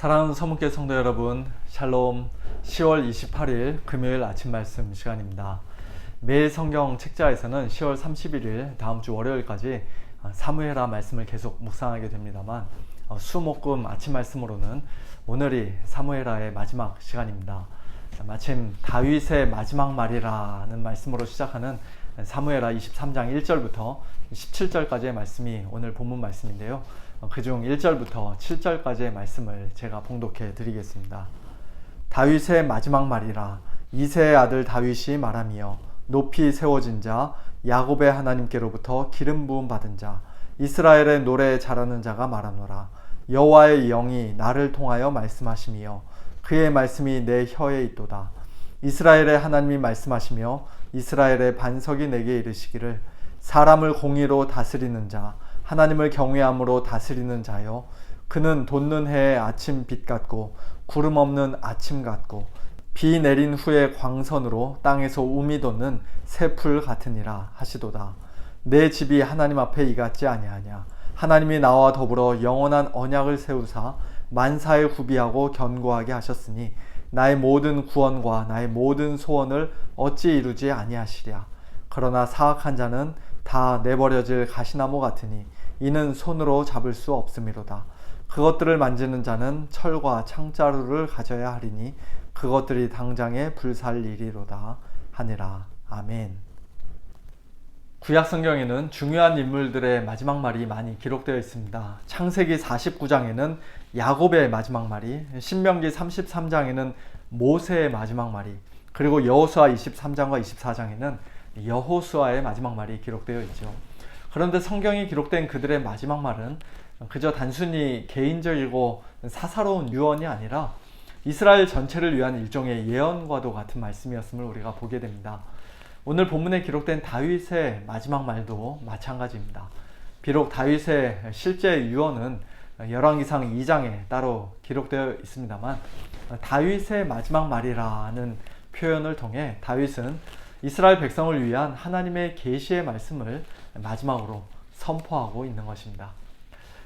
사랑하는 서문계 성도 여러분, 샬롬 10월 28일 금요일 아침 말씀 시간입니다. 매일 성경 책자에서는 10월 31일 다음 주 월요일까지 사무엘하 말씀을 계속 묵상하게 됩니다만 어, 수목금 아침 말씀으로는 오늘이 사무엘하의 마지막 시간입니다. 마침 다윗의 마지막 말이라는 말씀으로 시작하는 사무엘하 23장 1절부터 17절까지의 말씀이 오늘 본문 말씀인데요. 그중 1절부터 7절까지의 말씀을 제가 봉독해 드리겠습니다. 다윗의 마지막 말이라 이세의 아들 다윗이 말하며 높이 세워진 자 야곱의 하나님께로부터 기름 부음 받은 자 이스라엘의 노래 잘하는 자가 말하노라 여호와의 영이 나를 통하여 말씀하시며 그의 말씀이 내 혀에 있도다 이스라엘의 하나님이 말씀하시며 이스라엘의 반석이 내게 이르시기를 사람을 공의로 다스리는 자 하나님을 경외함으로 다스리는 자요 그는 돋는 해의 아침 빛 같고 구름 없는 아침 같고 비 내린 후에 광선으로 땅에서 우미 돋는 새풀 같으니라 하시도다. 내 집이 하나님 앞에 이같지 아니하냐? 하나님이 나와 더불어 영원한 언약을 세우사 만사에 구비하고 견고하게 하셨으니 나의 모든 구원과 나의 모든 소원을 어찌 이루지 아니하시랴? 그러나 사악한 자는 다 내버려질 가시나무 같으니 이는 손으로 잡을 수 없음이로다. 그것들을 만지는 자는 철과 창자루를 가져야 하리니 그것들이 당장에 불살 일이로다 하니라. 아멘. 구약 성경에는 중요한 인물들의 마지막 말이 많이 기록되어 있습니다. 창세기 49장에는 야곱의 마지막 말이, 신명기 33장에는 모세의 마지막 말이, 그리고 여호수아 23장과 24장에는 여호수아의 마지막 말이 기록되어 있죠. 그런데 성경이 기록된 그들의 마지막 말은 그저 단순히 개인적이고 사사로운 유언이 아니라 이스라엘 전체를 위한 일종의 예언과도 같은 말씀이었음을 우리가 보게 됩니다. 오늘 본문에 기록된 다윗의 마지막 말도 마찬가지입니다. 비록 다윗의 실제 유언은 열왕기상 2장에 따로 기록되어 있습니다만 다윗의 마지막 말이라는 표현을 통해 다윗은 이스라엘 백성을 위한 하나님의 계시의 말씀을 마지막으로 선포하고 있는 것입니다.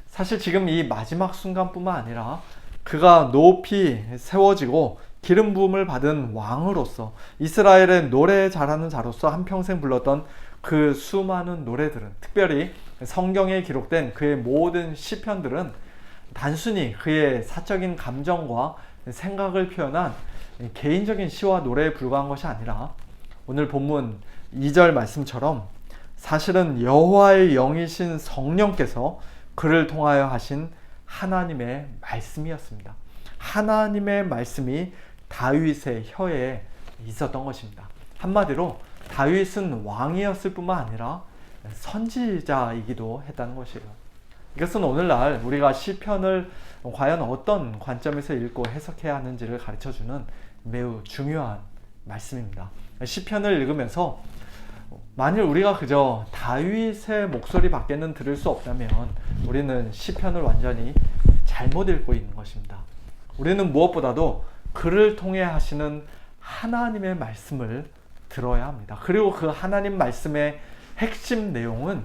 사실 지금 이 마지막 순간뿐만 아니라 그가 높이 세워지고 기름 부음을 받은 왕으로서 이스라엘의 노래 잘하는 자로서 한평생 불렀던 그 수많은 노래들은 특별히 성경에 기록된 그의 모든 시편들은 단순히 그의 사적인 감정과 생각을 표현한 개인적인 시와 노래에 불과한 것이 아니라 오늘 본문 2절 말씀처럼 사실은 여호와의 영이신 성령께서 그를 통하여 하신 하나님의 말씀이었습니다. 하나님의 말씀이 다윗의 혀에 있었던 것입니다. 한마디로 다윗은 왕이었을 뿐만 아니라 선지자이기도 했다는 것이에요. 이것은 오늘날 우리가 시편을 과연 어떤 관점에서 읽고 해석해야 하는지를 가르쳐 주는 매우 중요한 말씀입니다. 시편을 읽으면서 만일 우리가 그저 다윗의 목소리 밖에는 들을 수 없다면 우리는 시편을 완전히 잘못 읽고 있는 것입니다. 우리는 무엇보다도 그를 통해 하시는 하나님의 말씀을 들어야 합니다. 그리고 그 하나님 말씀의 핵심 내용은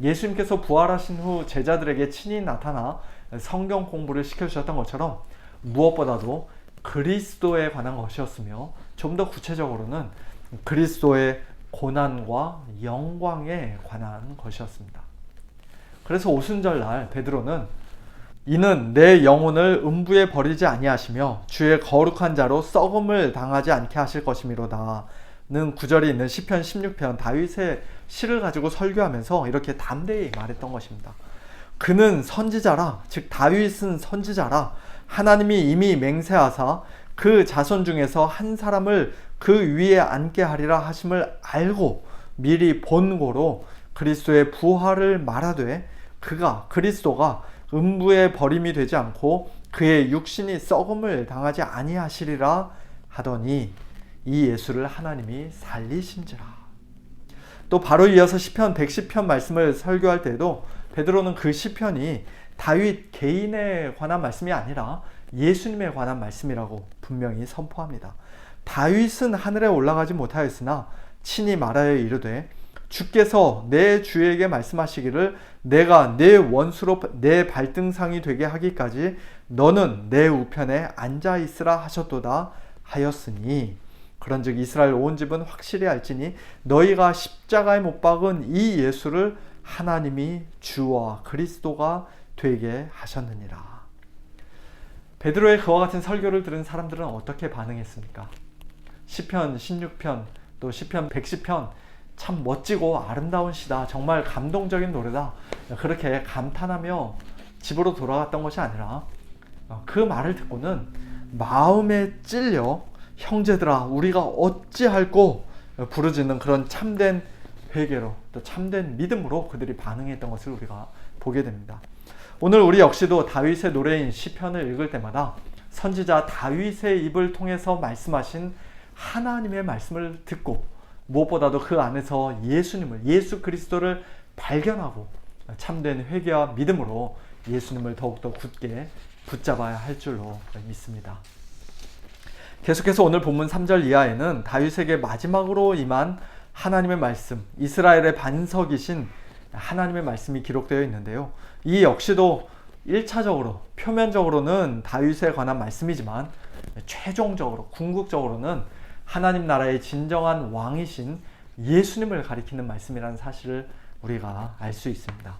예수님께서 부활하신 후 제자들에게 친히 나타나 성경 공부를 시켜주셨던 것처럼 무엇보다도 그리스도에 관한 것이었으며 좀 더 구체적으로는 그리스도의 고난과 영광에 관한 것이었습니다. 그래서 오순절 날 베드로는 이는 내 영혼을 음부에 버리지 아니하시며 주의 거룩한 자로 썩음을 당하지 않게 하실 것이미로다 는 구절이 있는 시편 16편 다윗의 시를 가지고 설교하면서 이렇게 담대히 말했던 것입니다. 그는 선지자라 즉 다윗은 선지자라 하나님이 이미 맹세하사 그 자손 중에서 한 사람을 그 위에 앉게 하리라 하심을 알고 미리 본고로 그리스도의 부활을 말하되 그가 그리스도가 음부의 버림이 되지 않고 그의 육신이 썩음을 당하지 아니하시리라 하더니 이 예수를 하나님이 살리신지라. 또 바로 이어서 시편 110편 말씀을 설교할 때도 베드로는 그 시편이 다윗 개인에 관한 말씀이 아니라 예수님에 관한 말씀이라고 분명히 선포합니다. 다윗은 하늘에 올라가지 못하였으나 친히 말하여 이르되 주께서 내 주에게 말씀하시기를 내가 내 원수로 내 발등상이 되게 하기까지 너는 내 우편에 앉아 있으라 하셨도다 하였으니 그런즉 이스라엘 온 집은 확실히 알지니 너희가 십자가에 못 박은 이 예수를 하나님이 주와 그리스도가 되게 하셨느니라. 베드로의 그와 같은 설교를 들은 사람들은 어떻게 반응했습니까? 시편 16편 또 시편 110편 참 멋지고 아름다운 시다. 정말 감동적인 노래다. 그렇게 감탄하며 집으로 돌아갔던 것이 아니라 그 말을 듣고는 마음에 찔려 형제들아 우리가 어찌할꼬 부르짖는 그런 참된 회개로 또 참된 믿음으로 그들이 반응했던 것을 우리가 보게 됩니다. 오늘 우리 역시도 다윗의 노래인 시편을 읽을 때마다 선지자 다윗의 입을 통해서 말씀하신 하나님의 말씀을 듣고 무엇보다도 그 안에서 예수님을 예수 그리스도를 발견하고 참된 회개와 믿음으로 예수님을 더욱더 굳게 붙잡아야 할 줄로 믿습니다. 계속해서 오늘 본문 3절 이하에는 다윗에게 마지막으로 임한 하나님의 말씀, 이스라엘의 반석이신 하나님의 말씀이 기록되어 있는데요. 이 역시도 1차적으로, 표면적으로는 다윗에 관한 말씀이지만, 최종적으로, 궁극적으로는 하나님 나라의 진정한 왕이신 예수님을 가리키는 말씀이라는 사실을 우리가 알 수 있습니다.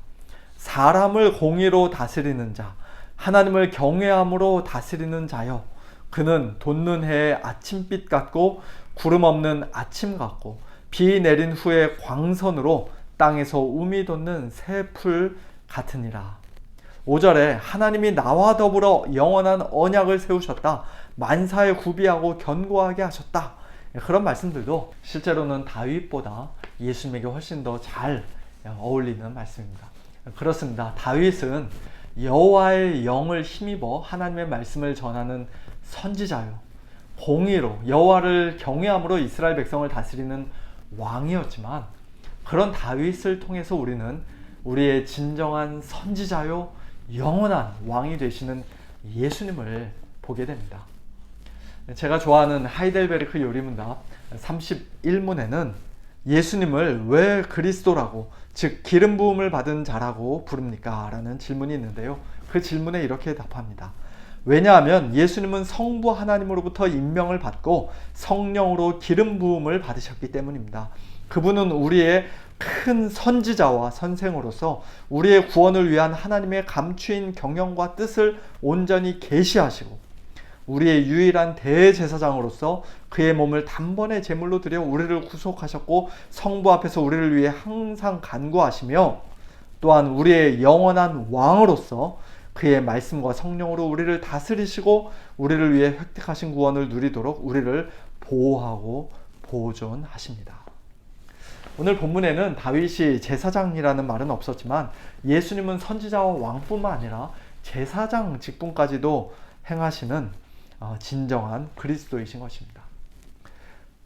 사람을 공의로 다스리는 자, 하나님을 경외함으로 다스리는 자여, 그는 돋는 해의 아침빛 같고 구름 없는 아침 같고 비 내린 후에 광선으로 땅에서 우미 돋는 새 풀 같으니라. 5절에 하나님이 나와 더불어 영원한 언약을 세우셨다. 만사에 구비하고 견고하게 하셨다. 그런 말씀들도 실제로는 다윗보다 예수님에게 훨씬 더 잘 어울리는 말씀입니다. 그렇습니다. 다윗은 여호와의 영을 힘입어 하나님의 말씀을 전하는 선지자요. 공의로 여호와를 경외함으로 이스라엘 백성을 다스리는 왕이었지만 그런 다윗을 통해서 우리는 우리의 진정한 선지자요 영원한 왕이 되시는 예수님을 보게 됩니다. 제가 좋아하는 하이델베르크 요리문답 31문에는 예수님을 왜 그리스도라고 즉 기름 부음을 받은 자라고 부릅니까? 라는 질문이 있는데요. 그 질문에 이렇게 답합니다. 왜냐하면 예수님은 성부 하나님으로부터 임명을 받고 성령으로 기름 부음을 받으셨기 때문입니다. 그분은 우리의 큰 선지자와 선생으로서 우리의 구원을 위한 하나님의 감추인 경영과 뜻을 온전히 계시하시고 우리의 유일한 대제사장으로서 그의 몸을 단번에 제물로 드려 우리를 구속하셨고 성부 앞에서 우리를 위해 항상 간구하시며 또한 우리의 영원한 왕으로서 그의 말씀과 성령으로 우리를 다스리시고 우리를 위해 획득하신 구원을 누리도록 우리를 보호하고 보존하십니다. 오늘 본문에는 다윗이 제사장이라는 말은 없었지만 예수님은 선지자와 왕뿐만 아니라 제사장 직분까지도 행하시는 어, 진정한 그리스도이신 것입니다.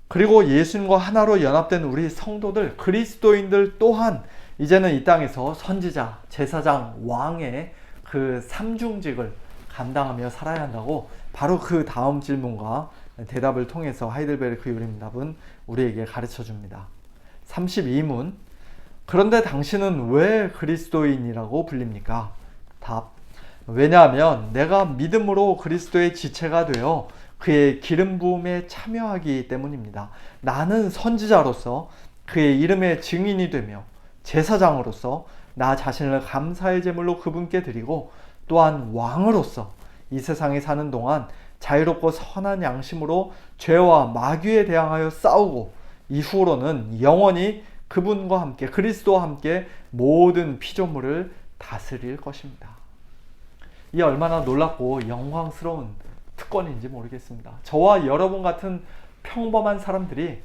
그리고 예수님과 하나로 연합된 우리 성도들, 그리스도인들 또한 이제는 이 땅에서 선지자, 제사장, 왕의 그 삼중직을 감당하며 살아야 한다고 바로 그 다음 질문과 대답을 통해서 하이델베르크 요림답은 우리에게 가르쳐 줍니다. 32문 그런데 당신은 왜 그리스도인이라고 불립니까? 답 왜냐하면 내가 믿음으로 그리스도의 지체가 되어 그의 기름 부음에 참여하기 때문입니다. 나는 선지자로서 그의 이름의 증인이 되며 제사장으로서 나 자신을 감사의 제물로 그분께 드리고 또한 왕으로서 이 세상에 사는 동안 자유롭고 선한 양심으로 죄와 마귀에 대항하여 싸우고 이후로는 영원히 그분과 함께 그리스도와 함께 모든 피조물을 다스릴 것입니다. 이 얼마나 놀랍고 영광스러운 특권인지 모르겠습니다. 저와 여러분 같은 평범한 사람들이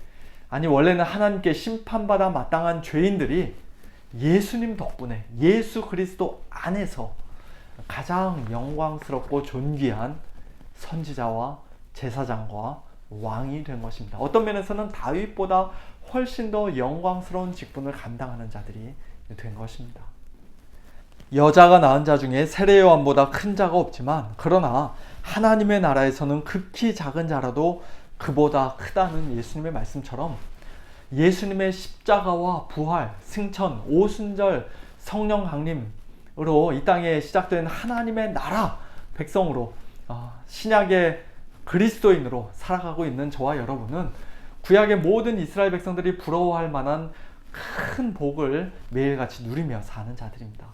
아니 원래는 하나님께 심판받아 마땅한 죄인들이 예수님 덕분에 예수 그리스도 안에서 가장 영광스럽고 존귀한 선지자와 제사장과 왕이 된 것입니다. 어떤 면에서는 다윗보다 훨씬 더 영광스러운 직분을 감당하는 자들이 된 것입니다. 여자가 낳은 자 중에 세례 요한보다 큰 자가 없지만 그러나 하나님의 나라에서는 극히 작은 자라도 그보다 크다는 예수님의 말씀처럼 예수님의 십자가와 부활, 승천, 오순절, 성령 강림으로 이 땅에 시작된 하나님의 나라 백성으로 어, 신약의 그리스도인으로 살아가고 있는 저와 여러분은 구약의 모든 이스라엘 백성들이 부러워할 만한 큰 복을 매일같이 누리며 사는 자들입니다.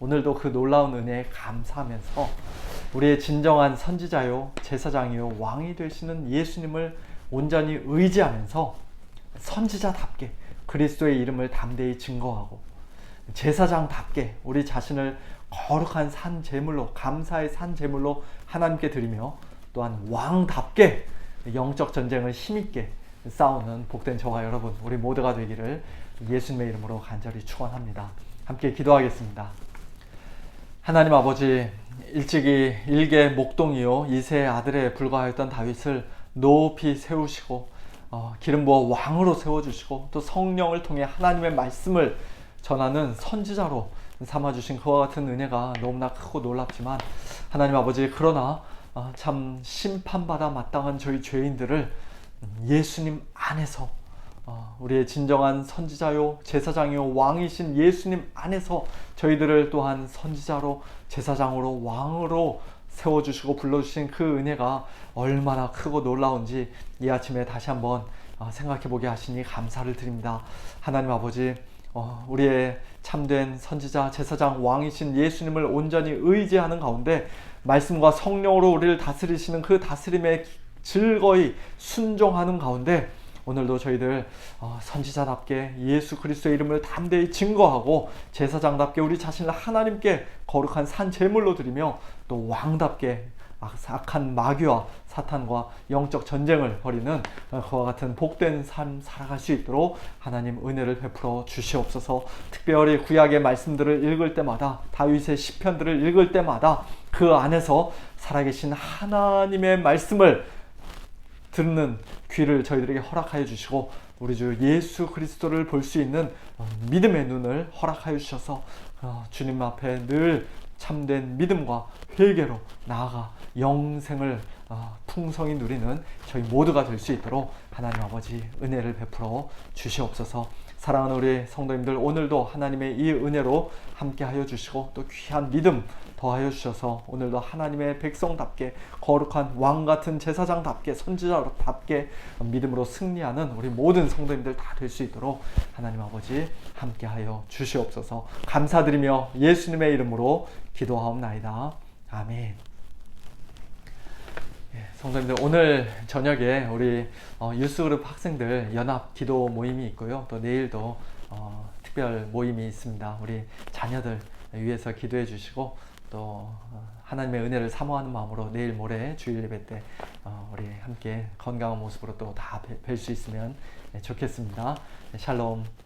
오늘도 그 놀라운 은혜에 감사하면서 우리의 진정한 선지자요, 제사장이요, 왕이 되시는 예수님을 온전히 의지하면서 선지자답게 그리스도의 이름을 담대히 증거하고 제사장답게 우리 자신을 거룩한 산 제물로 감사의 산 제물로 하나님께 드리며 또한 왕답게 영적 전쟁을 힘있게 싸우는 복된 저와 여러분 우리 모두가 되기를 예수님의 이름으로 간절히 축원합니다. 함께 기도하겠습니다. 하나님 아버지 일찍이 일개 목동이요 이세 아들에 불과하였던 다윗을 높이 세우시고 어, 기름 부어 왕으로 세워주시고 또 성령을 통해 하나님의 말씀을 전하는 선지자로 삼아주신 그와 같은 은혜가 너무나 크고 놀랍지만 하나님 아버지 그러나 어, 참 심판받아 마땅한 저희 죄인들을 예수님 안에서 어, 우리의 진정한 선지자요 제사장이요 왕이신 예수님 안에서 저희들을 또한 선지자로 제사장으로 왕으로 세워주시고 불러주신 그 은혜가 얼마나 크고 놀라운지 이 아침에 다시 한번 어, 생각해 보게 하시니 감사를 드립니다. 하나님 아버지 어, 우리의 참된 선지자 제사장 왕이신 예수님을 온전히 의지하는 가운데 말씀과 성령으로 우리를 다스리시는 그 다스림에 즐거이 순종하는 가운데 오늘도 저희들 어, 선지자답게 예수 그리스도의 이름을 담대히 증거하고 제사장답게 우리 자신을 하나님께 거룩한 산 제물로 드리며 또 왕답게 악한 마귀와 사탄과 영적 전쟁을 벌이는 그와 같은 복된 삶 살아갈 수 있도록 하나님 은혜를 베풀어 주시옵소서. 특별히 구약의 말씀들을 읽을 때마다 다윗의 시편들을 읽을 때마다 그 안에서 살아계신 하나님의 말씀을 듣는 귀를 저희들에게 허락하여 주시고 우리 주 예수 그리스도를 볼 수 있는 어, 믿음의 눈을 허락하여 주셔서 어, 주님 앞에 늘 참된 믿음과 회개로 나아가 영생을 어, 풍성히 누리는 저희 모두가 될 수 있도록 하나님 아버지 은혜를 베풀어 주시옵소서. 사랑하는 우리 성도님들 오늘도 하나님의 이 은혜로 함께하여 주시고 또 귀한 믿음 더하여 주셔서 오늘도 하나님의 백성답게 거룩한 왕 같은 제사장답게 선지자답게 믿음으로 승리하는 우리 모든 성도님들 다 될 수 있도록 하나님 아버지 함께하여 주시옵소서 감사드리며 예수님의 이름으로 기도하옵나이다 아멘. 예, 성도님들 오늘 저녁에 우리 어, 유스그룹 학생들 연합 기도 모임이 있고요. 또 내일도 어, 특별 모임이 있습니다. 우리 자녀들 위해서 기도해 주시고 또 어, 하나님의 은혜를 사모하는 마음으로 내일 모레 주일 예배 때 어, 우리 함께 건강한 모습으로 또 다 뵐 수 있으면 네, 좋겠습니다. 샬롬.